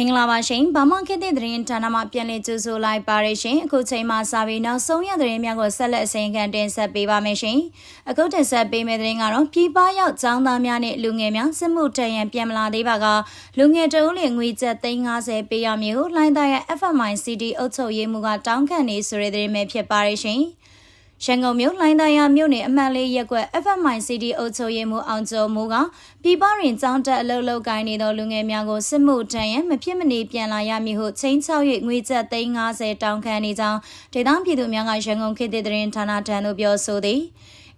မင်္ဂလာပါရှင်ဗမာခေတ်သစ်သတင်းဌာနမှပြန်လည်ကြိုဆိုလိုက်ပါရရှင်အခုချိန်မှာစာပေနောက်ဆုံးရသတင်းများကိုဆက်လက်အစီရင်ခံတင်ဆက်ပေးပါမယ်ရှင်အခုတင်ဆက်ပေးမယ့်သတင်းကတော့ပြည်ပရောက်ចောင်းသားများနဲ့လူငယ်များစစ်မှုထမ်းရန်ပြန်မလာသေးပါကလူငယ်တအုပ်လငွေကျပ်350ပေးရမည်ဟုလိုင်းသားရဲ့ FMI CD အုပ်ချုပ်ရေးမှူးကတောင်းခံနေဆိုတဲ့သတင်းပဲဖြစ်ပါရရှင် ရန်ကုန်မြို့လိုင်းသားရမြို့နယ်အမှတ်လေးရက်ကွက် FMI CD အုပ်ချုပ်ရေးမှူးအောင်ကျော်မူကပြည်ပရင်ចောင်းတက်အလုပ်လုပ်ကိုင်းနေသောလူငယ်များကိုစစ်မှုထမ်းရန်မဖြစ်မနေပြန်လာရမည်ဟုချင်းချောက်၍ငွေကျပ်350တောင်းခံနေကြောင်းဒေသပြည်သူများကရန်ကုန်ခေတ်သစ်သတင်းဌာနထံသို့ပြောဆိုသည်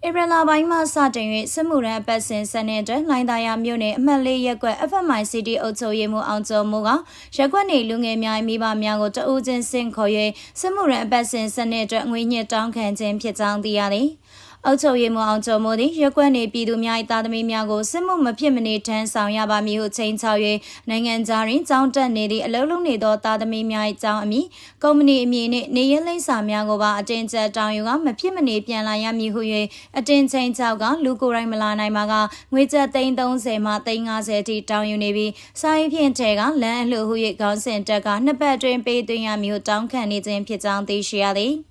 ဧပြီလပိုင်းမှစတင်၍စစ်မှုရန်အပတ်စဉ်စနစ်အတွက်လိုင်းသားရမြို့နယ်အမှတ်လေးရက်ကွက် FMI City အုပ်ချုပ်ရေးမှူးအောင်ကျော်မိုးကရက်ကွက်နေလူငယ်များမိဘများကိုတအူးချင်းဆင့်ခေါ်၍စစ်မှုရန်အပတ်စဉ်စနစ်အတွက်ငွေညစ်တောင်းခံခြင်းဖြစ်ကြောင်းသိရသည်။ အုပ်ချုပ်ရေးမှအောင်ကျော်မိုးသည်ရက်ွက်နေပြည်သူများ၏တာသမီများကိုစစ်မှုမဖြစ်မနေထမ်းဆောင်ရပါမည်ဟုချိန်ချောက်၍နိုင်ငံသားတွင်ကြောင်းတက်နေသည့်အလုံးလုံးနေသောတာသမီများ၏ကြောင်းအမည်ကုမ္ပဏီအမည်နှင့်နေရလိမ့်စာများကိုပါအတင်ကျတောင်းယူကမဖြစ်မနေပြန်လာရမည်ဟု၍အတင်ချိန်ချောက်ကလူကိုယ်တိုင်မလာနိုင်ပါကငွေကျပ်330မှ350အထိတောင်းယူနေပြီးစာရေးဖြင့်ထဲကလမ်းအလှဟု၍ခေါင်းစဉ်တက်ကနှစ်ပတ်တွင်ပေးသွင်းရမည်ဟုတောင်းခံနေခြင်းဖြစ်ကြောင်းသိရှိရသည်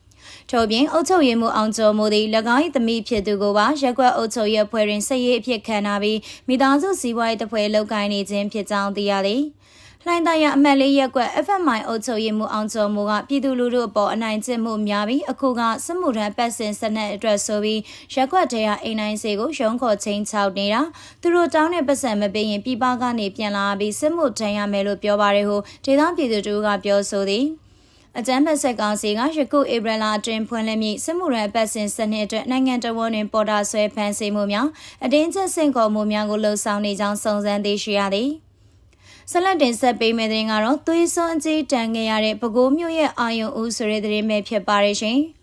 ထို့ပြင်အုပ်ချုပ်ရေးမှူးအောင်ကျော်မိုးသည်၎င်း၏သမီးဖြစ်သူကိုပါရက်ကွက်အုပ်ချုပ်ရေးအဖွဲ့တွင်ဆက်ရေးအဖြစ်ခံထားပြီးမိသားစုစီးပွားရေးတပွဲလုပ်ကိုင်နေခြင်းဖြစ်ကြောင်းသိရသည်လှိုင်းသားရအမတ်လေးရက်ကွက် FMI အုပ်ချုပ်ရေးမှူးအောင်ကျော်မိုးကပြည်သူလူထုအပေါ်အနိုင်ကျင့်မှုများပြီးအခုကစစ်မှုထမ်းပတ်စင်စနစ်အတွက်ဆိုပြီးရက်ကွက်တဲရအိမ်နိုင်စေကိုရုံးခေါ်ချင်းချောက်နေတာသူတို့တောင်းတဲ့ပတ်စံမပေးရင်ပြည်ပကနေပြန်လာပြီးစစ်မှုထမ်းရမယ်လို့ပြောပါတယ်ဟုဒေသပြည်သူတို့ကပြောဆိုသည် အကြမ်းဖက်ဆက်ကောင်စီကယခုဧပြီလအတွင်းဖွင့်လှစ်မိစစ်မှုရန်ပတ်စဉ်စနစ်အတွက်နိုင်ငံတော်ဝန်တွင်ပေါ်တာဆွဲဖန်ဆီးမှုများအတင်းကျပ်ဆင့်ခေါ်မှုများကိုလှုံ့ဆော်နေကြောင်းစုံစမ်းသိရှိရသည်ဆလတ်တင်ဆက်ပေးမယ့်တဲ့ကတော့သွေးစွန်းအကြီးတန်ခဲ့ရတဲ့ပဲခူးမြို့ရဲ့အာယုံဦးဆိုတဲ့တဲ့ပဲဖြစ်ပါရဲ့ရှင်။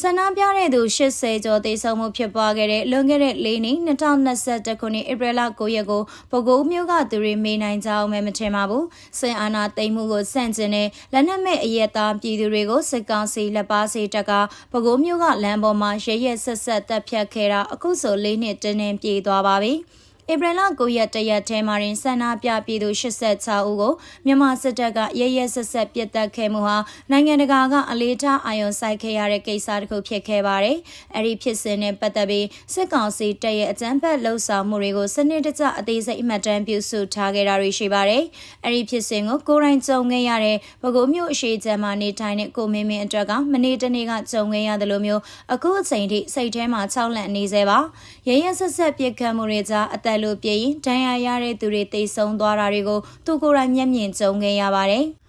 ဆန္ဒပြတဲ့သူ80ကျော်သေဆုံးမှုဖြစ်ပွားခဲ့တဲ့လွန်ခဲ့တဲ့၄နှစ်2021ခုနှစ်ဧပြီလ9ရက်ကိုပုဂိုးမြို့ကသူတွေမေးနိုင်ကြအောင်မထင်ပါဘူး။စင်အာနာတိမ်မှုကိုစန့်ကျင်တဲ့လက်နက်မဲ့အရက်သားပြည်သူတွေကိုစစ်ကောင်စီလက်ပါစီတက်ကပုဂိုးမြို့ကလမ်းပေါ်မှာရရဆက်ဆက်တပ်ဖြတ်ခဲ့တာအခုဆို၄နှစ်တင်းတင်းပြေးသွားပါပြီ။ ဧပြီလ9ရက်တရက်ထဲမှာရင်ဆန္ဒပြပြည်သူ86ဦးကိုမြန်မာစစ်တပ်ကရရဆက်ဆက်ပစ်တက်ခဲ့မှုဟာနိုင်ငံတကာကအလေးထားအာရုံစိုက်ခဲ့ရတဲ့ကိစ္စတစ်ခုဖြစ်ခဲ့ပါတယ်။အဲဒီဖြစ်စဉ်နဲ့ပတ်သက်ပြီးစစ်ကောင်စီတပ်ရဲ့အကြမ်းဖက်လှုပ်ဆောင်မှုတွေကိုစနစ်တကျအသေးစိတ်အမှတ်တမ်းပြုစုထားခဲ့တာတွေရှိပါတယ်။အဲဒီဖြစ်စဉ်ကိုကိုရိုင်းကြုံခဲ့ရတဲ့ပဲခူးမြို့အရှိချမ်းမှာနေထိုင်တဲ့ကိုမင်းမင်းအတွက်ကမနေ့တနေ့ကကြုံခဲ့ရတယ်လို့မျိုးအခုအချိန်ထိစိတ်ထဲမှာ၆လန့်နေစေပါ။ရရဆက်ဆက်ပြစ်ခတ်မှုတွေကြားအသက်က်လို့ပြည်ရင်ဒဏ်ရာရတဲ့သူတွေတိတ်ဆုံးသွားတာတွေကိုသူကိုယ်တိုင်မျက်မြင်ကြုံခဲ့ရပါတယ်။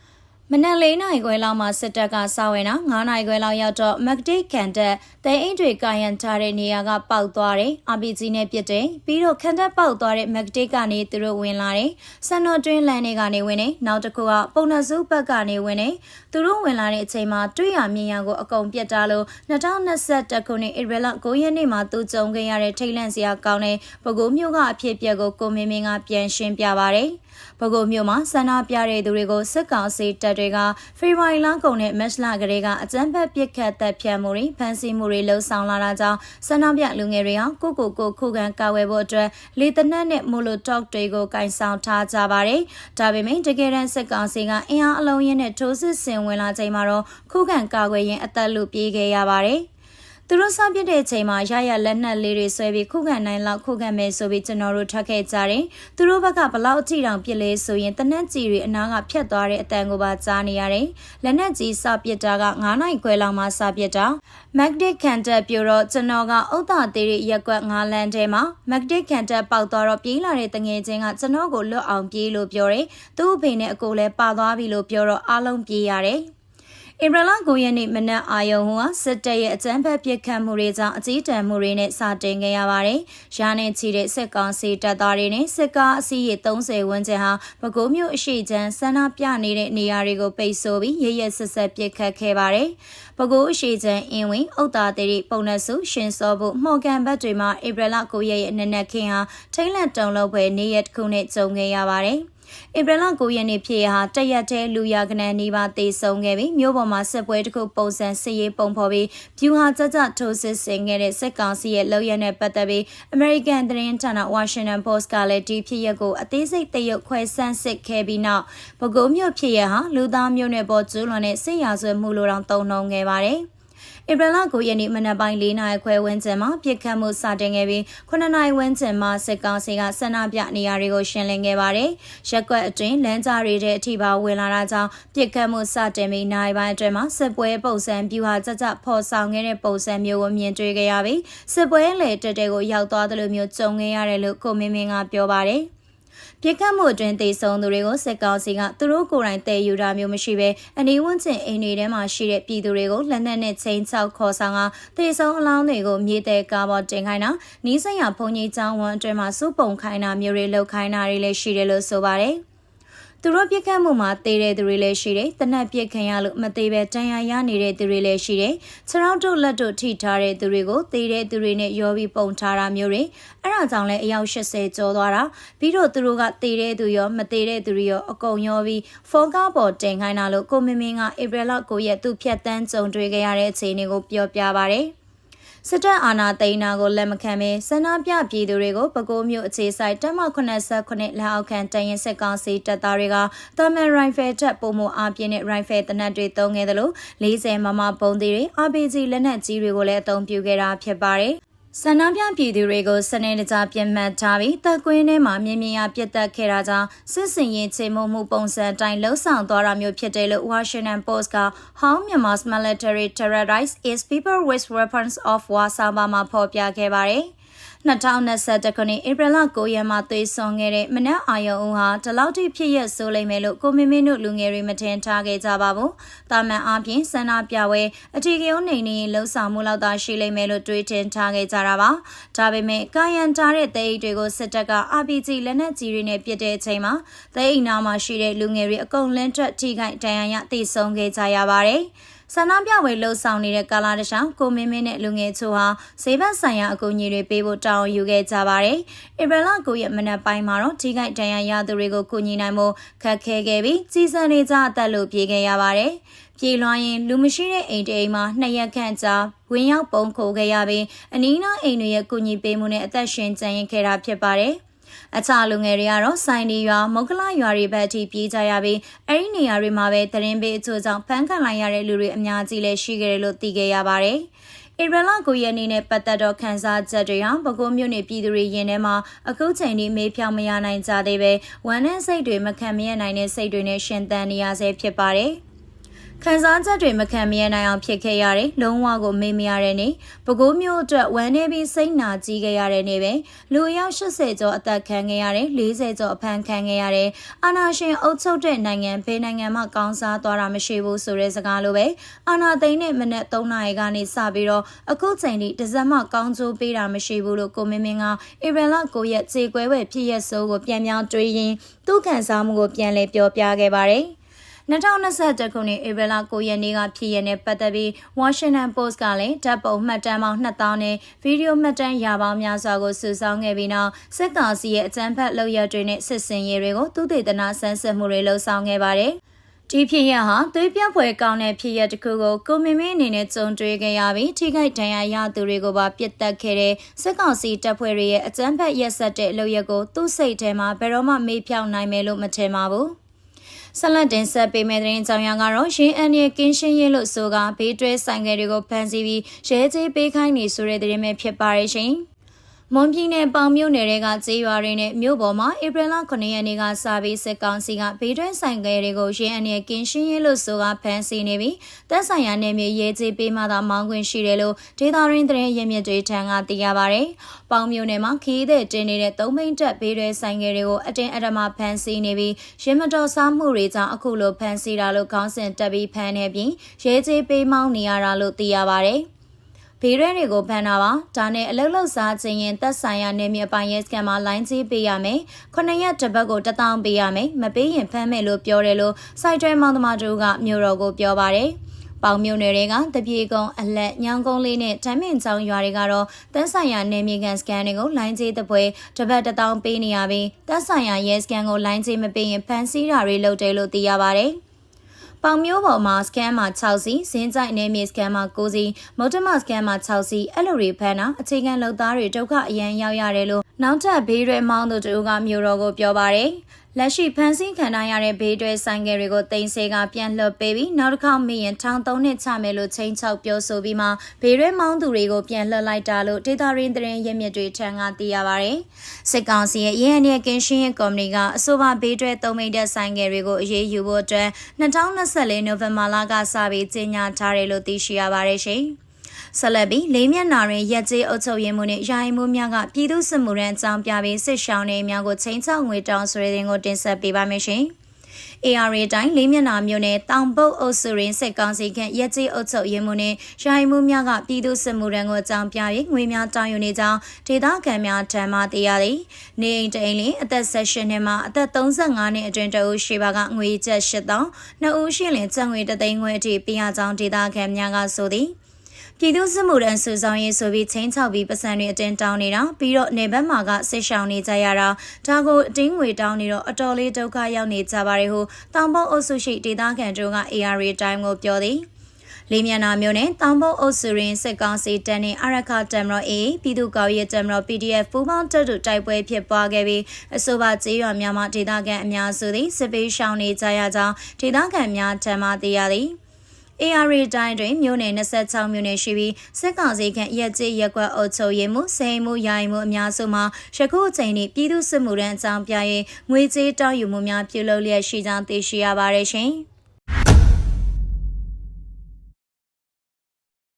မနက်၄နာရီခွဲလောက်မှာစစ်တပ်ကစဝင်တာ9နာရီခွဲလောက်ရောက်တော့မက်ဒိတ်ကန်တက်တဲအိမ်တွေကာယံထားတဲ့နေရာကပေါက်သွားတယ်။ RPG နဲ့ပစ်တယ်။ပြီးတော့ခန်တက်ပေါက်သွားတဲ့မက်ဒိတ်ကနေသူတို့ဝင်လာတယ်။ဆန်တော်တွင်းလန်တွေကနေဝင်တယ်။နောက်တစ်ခုကပုံနှစုဘက်ကနေဝင်တယ်။သူတို့ဝင်လာတဲ့အချိန်မှာတွေ့ရမြင်ရကိုအကုန်ပြတ်တာလို့2021ခုနှစ်ဧပြီလ9ရက်နေ့မှာသူကြုံခဲ့ရတဲ့ထိတ်လန့်စရာကောင်းတဲ့ပဲခူးမြို့ကအဖြစ်အပျက်ကိုကိုမင်းမင်းကပြန်ရှင်းပြပါတယ်။ ပဲခူးမြို့မှာဆန္ဒပြတဲ့သူတွေကိုစစ်ကောင်စီတပ်တွေကဖေဖော်ဝါရီလကုန်နဲ့မတ်လကလေးကအကြမ်းဖက်ပစ်ခတ်တပ်ဖြတ်မှုတွေဖမ်းဆီးမှုတွေလှုံ့ဆော်လာတာကြောင့်ဆန္ဒပြလူငယ်တွေဟာကိုကိုကိုခုခံကာဝယ်ဖို့အတွက်လေတနက်နဲ့မိုလိုတော့တွေကိုကင်ဆောင်ထားကြပါတယ်။ဒါပေမဲ့တကယ်တမ်းစစ်ကောင်စီကအင်အားအလုံးရင်းနဲ့ထိုးစစ်ဆင်ဝင်လာချိန်မှာတော့ခုခံကာကွယ်ရင်းအသက်လူပြေးခဲ့ရပါတယ်။ သူတို့စပြတဲ့အချိန်မှာရရလက်နက်လေးတွေဆွဲပြီးခုခံနိုင်လောက်ခုခံမယ်ဆိုပြီးကျွန်တော်တို့ထွက်ခဲ့ကြတယ်။သူတို့ဘက်ကဘလောက်အထိတောင်ပြစ်လဲဆိုရင်တနက်ကြီးတွေအနားကဖြတ်သွားတဲ့အတန်ကိုပါကြားနေရတယ်။လက်နက်ကြီးစပြစ်တာက9နိုင်ခွဲလောက်မှစပြစ်တာ။ Magnetic ခံတက်ပြတော့ကျွန်တော်ကဥဒ္ဒါသေးရဲ့ရက်ကွက်9လမ်းထဲမှာ Magnetic ခံတက်ပေါက်သွားတော့ပြေးလာတဲ့တငယ်ချင်းကကျွန်တော်ကိုလွတ်အောင်ပြေးလို့ပြောတယ်။သူ့အဖေနဲ့အကိုလည်းပါသွားပြီလို့ပြောတော့အားလုံးပြေးရတယ်။ ဧပြီလ9ရက်နေ့မနက်အာယုံဟိုဟာစစ်တပ်ရဲ့အကြမ်းဖက်ပစ်ခတ်မှုတွေကြောင့်အကြီးတန်းမှုတွေနဲ့စတင်ခဲ့ရပါတယ်။ရာနဲ့ချီတဲ့စစ်ကောင်စီတပ်သားတွေနဲ့စစ်ကားအစီးရေ30ဝန်းကျင်ဟာပဲခူးမြို့အရှိချမ်းဆန္ဒပြနေတဲ့နေရာတွေကိုပိတ်ဆို့ပြီးရရဆက်ဆက်ပစ်ခတ်ခဲ့ပါတယ်။ပဲခူးအရှိချမ်းအင်းဝင်ဥတာတိပုံနစုရှင်စောဖို့မှော်ကန်ဘတ်တွေမှာဧပြီလ9ရက်ရဲ့နနက်ခင်းဟာထိမ့်လက်တုံလို့ပဲနေရက်တစ်ခုနဲ့ကြုံခဲ့ရပါတယ်။ ဧပြီလ9ရက်နေ့ဖြစ်ရဟာတရက်တည်းလူရကနန်နေပါတေဆုံးခဲ့ပြီးမြို့ပေါ်မှာစစ်ပွဲတစ်ခုပုံစံစစ်ရေးပုံဖော်ပြီးပြူဟာကြကြထိုးစစ်ဆင်ခဲ့တဲ့စစ်ကောင်စီရဲ့လောက်ရနဲ့ပတ်သက်ပြီး American သတင်းဌာန Washington Post ကလည်းဒီဖြစ်ရပ်ကိုအသေးစိတ်တရုတ်ခွဲဆန်းစစ်ခဲ့ပြီးနောက်ပဲခူးမြို့ဖြစ်ရဟာလူသားမျိုးနွယ်ပေါ်ကျူးလွန်တဲ့စစ်ရာဇဝတ်မှုလိုတောင်တုံ့နှုံခဲ့ပါတယ်။ ဧပြီလ9ရက်နေ့မနက်ပိုင်း၄နာရီခွဲဝန်းကျင်မှာပြစ်ခတ်မှုစတင်ခဲ့ပြီး9နာရီဝန်းကျင်မှာစစ်ကောင်စီကဆန္ဒပြနေရာတွေကိုရှင်းလင်းခဲ့ပါတယ်။ရက်ကွက်အတွင်းလမ်းကြားတွေတဲ့အထိပါဝင်လာတာကြောင့်ပြစ်ခတ်မှုစတင်ပြီးနိုင်ပိုင်းအတွင်းမှာစစ်ပွဲပုံစံပြူဟာကြကြဖော်ဆောင်ခဲ့တဲ့ပုံစံမျိုးကိုမြင်တွေ့ခဲ့ရပြီးစစ်ပွဲလေတက်တဲ့ကိုရောက်သွားတယ်လို့မျိုးကြုံခဲ့ရတယ်လို့ကိုမင်းမင်းကပြောပါတယ်။ ပြစ်ခတ်မှုအတွင်းတေဆုံးသူတွေကိုစစ်ကောင်စီကသူတို့ကိုယ်တိုင်တည်ယူတာမျိုးမရှိဘဲအနီးဝန်းကျင်အိမ်တွေထဲမှာရှိတဲ့ပြည်သူတွေကိုလက်နက်နဲ့ချိန်ချောက်ခေါ်ဆောင်ကတေဆုံးအလောင်းတွေကိုမြေတဲကားပေါ်တင်ခိုင်းတာနီးစပ်ရာဘုံကြီးကျောင်းဝန်းအတွင်းမှာစုပုံခိုင်းတာမျိုးတွေလုပ်ခိုင်းတာတွေလည်းရှိတယ်လို့ဆိုပါတယ်။ သူတို့ပြစ်ခတ်မှုမှာတေးတဲ့သူတွေလည်းရှိတယ်။တနက်ပြစ်ခံရလို့မသေးပဲတန်ရာရနေတဲ့သူတွေလည်းရှိတယ်။ခြေထောက်တို့လက်တို့ထိထားတဲ့သူတွေကိုတေးတဲ့သူတွေနဲ့ရောပြီးပုံထားတာမျိုးတွေအဲ့ဒါကြောင့်လည်းအယောက်80ကျော်သွားတာပြီးတော့သူတို့ကတေးတဲ့သူရောမတေးတဲ့သူတွေရောအကုန်ရောပြီးဖောကားပေါ်တင်ခိုင်းတာလို့ကိုမင်းမင်းကဧပြီလ9ရက်သူဖြတ်တန်းကြုံတွေ့ခဲ့ရတဲ့အခြေအနေကိုပြောပြပါဗျ။ စစ်တပ်အာဏာသိမ်းတာကိုလက်မခံဘဲဆန္ဒပြပြည်သူတွေကိုပဲခူးမြို့အခြေစိုက်တပ်မ89လက်အောက်ခံတရင်စစ်ကောင်စီတပ်သားတွေကတာမန်ရိုင်ဖယ်တပ်ပုံမအားပြင်းတဲ့ရိုင်ဖယ်တနက်တွေတုံးခဲ့တယ်လို့40မမပုံသေးတွေ RPG လက်နက်ကြီးတွေကိုလည်းအသုံးပြုခဲ့တာဖြစ်ပါတယ် ဆန္ဒပြပြည်သူတွေကိုစနေတကြပြင်မှတ်ထားပြီးတပ်ကွင်းထဲမှာမြင်းမြင်းရပြတ်တက်ခဲ့တာကြောင့်စစ်စင်ရင်ချိန်မှုမှုပုံစံတိုင်းလှုပ်ဆောင်သွားတာမျိုးဖြစ်တယ်လို့ Washington Post က How Myanmar's military terrorized its people with weapons of war စာပါမှာဖော်ပြခဲ့ပါတယ်။ 2021ခုနှစ်ဧပြီလ9ရက်မှာသွေးဆောင်ခဲ့တဲ့မနက်အာယုံဦးဟာဒီလောက်ထိဖြစ်ရဆိုးလိမ့်မယ်လို့ကိုမင်းမင်းတို့လူငယ်တွေမထင်ထားခဲ့ကြပါဘူး။တာမန်အားဖြင့်ဆန္ဒပြပွဲအထီးကရုံးနေနေလှုပ်ဆောင်မှုလောက်သာရှိလိမ့်မယ်လို့တွေးထင်ထားခဲ့ကြတာပါ။ဒါပေမဲ့ကာယံတားတဲ့တဲ့အိတ်တွေကိုစစ်တပ်က RPG လက်နက်ကြီးတွေနဲ့ပစ်တဲ့အချိန်မှာတဲ့အိတ်နာမှာရှိတဲ့လူငယ်တွေအကုန်လန်းထွက်ထိခိုက်ဒဏ်ရာရသိဆုံးခဲ့ကြရပါတယ်။ ဆန္ဒပြဝေလှုပ်ဆောင်နေတဲ့ကာလာတခြားကိုမင်းမင်းနဲ့လူငယ်ချို့ဟာဈေးဘက်ဆိုင်ရာအကူအညီတွေပေးဖို့တောင်းယူခဲ့ကြပါတယ်။ဧပြီလ9ရက်မနက်ပိုင်းမှာတော့ထိခိုက်ဒဏ်ရာရသူတွေကိုကူညီနိုင်ဖို့ခက်ခဲခဲ့ပြီးကြီးစံနေကြအသက်လို့ပြေခဲ့ရပါတယ်။ပြေလွှားရင်လူမရှိတဲ့အိမ်တအိမ်မှာနှစ်ရက်ခန့်ကြာဝင်ရောက်ပုံခိုခဲ့ရပြီးအနီးနားအိမ်တွေရဲ့ကူညီပေးမှုနဲ့အသက်ရှင်ကျန်ရင်ခဲ့တာဖြစ်ပါတယ်။ အခြားလူငယ်တွေကတော့စိုင်းဒီရွာမုတ်ကလရွာတွေဘက်အထိပြေးကြရပြီးအဲ့ဒီနေရာတွေမှာပဲသတင်းပေးအချို့ကြောင့်ဖမ်းခံလိုက်ရတဲ့လူတွေအများကြီးလည်းရှိခဲ့တယ်လို့သိခဲ့ရပါတယ်။ဧပြီလ9ရက်နေ့နဲ့ပတ်သက်တော့ခန်းစားချက်တွေဟာပဲခူးမြို့နယ်ပြည်သူတွေရင်ထဲမှာအခုချိန်ထိမေးဖြောင်းမရနိုင်ကြသေးပဲဝမ်းနဲ့စိတ်တွေမခံမရနိုင်တဲ့စိတ်တွေနဲ့ရှင်သန်နေရဆဲဖြစ်ပါတယ်။ ခံစားချက်တွေမခံမရနိုင်အောင်ဖြစ်ခဲ့ရတယ်။လုံးဝကိုမေ့မရတဲ့နေ့။ပဲခူးမျိုးအတွက်ဝမ်းနေပြီးစိတ်နာကြီးခဲ့ရတဲ့နေ့ပဲ။လူအယောက်80ကျော်အသက်ခံခဲ့ရတယ်။40ကျော်အဖမ်းခံခဲ့ရတယ်။အာနာရှင်အုပ်ချုပ်တဲ့နိုင်ငံဘယ်နိုင်ငံမှကောင်းစားသွားတာမရှိဘူးဆိုတဲ့စကားလိုပဲ။အာနာသိန်းနဲ့မနက်3နာရီကနေစပြီးတော့အခုချိန်ထိတစ်စက်မှကောင်းကျိုးပေးတာမရှိဘူးလို့ကိုမင်းမင်းကဧပြီလ9ရက်ခြေကွဲဝဲဖြစ်ရက်စိုးကိုပြန်ပြောင်းတွေးရင်းသူ့ခံစားမှုကိုပြန်လည်ပြောပြခဲ့ပါတယ်။ 2021ခုနှစ်ဧပြီလ9ရက်နေ့ကဖြစ်ရတဲ့ပတ်သက်ပြီး Washington Post ကလည်းဓာတ်ပုံမှတ်တမ်းပေါင်း2000နဲ့ဗီဒီယိုမှတ်တမ်းရာပေါင်းများစွာကိုစုဆောင်းခဲ့ပြီးနောက်စစ်ကောင်စီရဲ့အကြမ်းဖက်လုပ်ရတွေနဲ့စစ်စင်ရေးတွေကိုသူတေသနာဆန်းစစ်မှုတွေလှုံ့ဆော်ခဲ့ပါတယ်။ဒီဖြစ်ရဟာသွေးပြပွဲကောင်းတဲ့ဖြစ်ရတစ်ခုကိုကိုမင်းမင်းအနေနဲ့ကြုံတွေ့ခဲ့ရပြီးထိခိုက်ဒဏ်ရာရသူတွေကိုပါပြစ်တက်ခဲ့တဲ့စစ်ကောင်စီတပ်ဖွဲ့တွေရဲ့အကြမ်းဖက်ရက်စက်တဲ့အလုပ်ရက်ကိုသူ့စိတ်ထဲမှာဘယ်တော့မှမေ့ဖြောင်းနိုင်မယ်လို့မထင်ပါဘူး။ ဆက်လက်တင်ဆက်ပေးမယ့်သတင်းကြောင်ရကတော့ရင်းအန်ရဲ့ကင်းရှင်းရေးလို့ဆိုကဘေးတွဲဆိုင်ငယ်တွေကိုဖမ်းဆီးပြီးရဲကြေးပေးခိုင်းနေဆိုတဲ့သတင်းပဲဖြစ်ပါရဲ့ရှင်။ မွန်ပြည်နယ်ပေါင်မြို့နယ်တွေကကျေးရွာတွေနဲ့မြို့ပေါ်မှာဧပြီလ9ရက်နေ့ကစပြီးစစ်ကောင်စီကဘေးတွင်းဆိုင်ကယ်တွေကိုရင်းအနေကင်းရှင်းရေးလို့ဆိုကဖမ်းဆီးနေပြီးတပ်ဆိုင်ရာနယ်မြေရေးကြေးပေးမှသာမောင်းခွင့်ရှိတယ်လို့ဒေသရင်းသတင်းရင်းမြစ်တွေထံကသိရပါဗျ။ပေါင်မြို့နယ်မှာခီးတဲ့တင်နေတဲ့သုံးမိန်တက်ဘေးတွဲဆိုင်ကယ်တွေကိုအတင်းအဓမ္မဖမ်းဆီးနေပြီးရင်းမတော်စားမှုတွေကြောင့်အခုလိုဖမ်းဆီးတာလို့ခေါင်းစဉ်တက်ပြီးဖမ်းနေပြီးရေးကြေးပေးမောင်းနေရတာလို့သိရပါဗျ။ ဘေးရဲတွေကိုဖမ်းတာပါဒါနဲ့အလုတ်လုတ်စားခြင်းရင်သက်ဆိုင်ရာနေမြေပိုင်းရဲစကန်မှာလိုင်းကြီးပေးရမယ်ခုနှစ်ရက်တစ်ပတ်ကိုတထောင်ပေးရမယ်မပေးရင်ဖမ်းမယ်လို့ပြောတယ်လို့စိုက်တွဲမောင်သမားတို့ကမြို့တော်ကိုပြောပါတယ်ပေါင်မြို့နယ်တွေကတပြေကုန်းအလက်ညောင်ကုန်းလေးနဲ့တမ်းမင်ချောင်းရွာတွေကတော့တပ်ဆိုင်ရာနယ်မြေခံစကန်တွေကိုလိုင်းကျေးတပွဲတစ်ပတ်တစ်တောင်းပေးနေရပြီးတပ်ဆိုင်ရာရဲစကန်ကိုလိုင်းကျေးမပေးရင်ဖမ်းဆီးတာတွေလုပ်တယ်လို့သိရပါတယ်။ ပေါင်မျိုးပေါ်မှာစကန်မှာ6စီစင်းကြိုက်နေမြေစကန်မှာ9စီမုတ်တမစကန်မှာ6စီအဲ့လိုတွေဖမ်းတာအခြေခံလုံသားတွေဒုက္ခအရန်ရောက်ရတယ်လို့နောက်ထပ်ဘေးရဲမောင်းသူတို့ကမျိုးတော်ကိုပြောပါတယ် လက်ရှိဖန်ဆင်းခံထားရတဲ့ဘေးတွဲဆိုင်ငယ်တွေကိုတင်စေကပြန်လွှတ်ပေးပြီးနောက်တစ်ခေါက်မိရင်ထောင်သုံးနှစ်ချမယ်လို့ချိန်ချောက်ပြောဆိုပြီးမှဘေးရဲမောင်းသူတွေကိုပြန်လွှတ်လိုက်တာလို့ဒေတာရင်းတရင်ရမြစ်တွေထံကသိရပါဗျ။စစ်ကောင်စီရဲ့ရင်းရဲ့ကင်းရှင်းရဲ့ကော်မတီကအဆိုပါဘေးတွဲသုံးမိတ်တဲ့ဆိုင်ငယ်တွေကိုအရေးယူဖို့အတွက်2024နိုဝင်ဘာလကစပြီးကြေညာထားတယ်လို့သိရှိရပါတယ်ရှင်။ ဆက်လက်ပြီးလေးမျက်နာတွင်ရက်ကျေးအုပ်ချုပ်ရေးမှုနှင့်ယာယီမှုများကပြည်သူ့စစ်မှုရန်အကြောင်းပြပြီးစစ်ရှောင်းနေများကိုချိန်ချောက်ငွေတောင်းဆိုတဲ့တင်ကိုတင်ဆက်ပေးပါမယ်ရှင်။ ARA တိုင်းလေးမျက်နှာမျိုးနဲ့တောင်ပုတ်အုပ်စုရင်းစစ်ကောင်စီခန့်ရက်ကြီးအုပ်ချုပ်ရေးမှုနဲ့ယာယီမှုများကပြည်သူစစ်မှုရန်ကိုအကြောင်းပြ၍ငွေများတောင်းယူနေကြောင်းဒေသခံများထံမှသိရသည်။နေအိမ်တိန်လင်းအသက်16နှစ်မှအသက်35နှစ်အတွင်းတအုပ်ရှိပါကငွေကျပ်8000နှစ်ဦးရှိလင်ကျပ်ငွေတသိန်းငွေအထိပေးရကြောင်းဒေသခံများကဆိုသည်။ ပြည်သူစစ်မှုထမ်းစုဆောင်ရေးဆိုပြီးချင်းချောက်ပြီးပစံတွေအတင်းတောင်းနေတာပြီးတော့နေဘက်မှာကဆစ်ရှောင်နေကြရတာဒါကိုအတင်းငွေတောင်းနေတော့အတော်လေးဒုက္ခရောက်နေကြပါတယ်ဟုတောင်ပေါအုပ်စုရှိဒေသခံတို့က AR Time ကိုပြောသည်လေးမြန်နာမျိုးနဲ့တောင်ပုတ်အုပ်စုရင်းစစ်ကောင်စီတန်းနဲ့အရခတမ်ရောအေပြည်သူ့ကော်ရဲတမ်ရော PDF ပူပေါင်းတပ်တို့တိုက်ပွဲဖြစ်ပွားခဲ့ပြီးအဆိုပါကျေးရွာများမှာဒေသခံအများစုသည်စစ်ပေးရှောင်နေကြရကြောင်းဒေသခံများထံမှသိရသည်။ AR တိုင်းတွင်မြို့နယ်26မြို့နယ်ရှိပြီးစစ်ကောင်စီခန့်ရက်ကျေးရက်ကွက်အုပ်ချုပ်ရေးမှုစိန်မှုရိုင်မှုအများစုမှာယခုအချိန်ထိပြည်သူ့စစ်မှုထမ်းအကြောင်းပြရင်ငွေကြေးတောင်းယူမှုများပြုလုပ်လျက်ရှိကြောင်းသိရှိရပါတယ်ရှင်။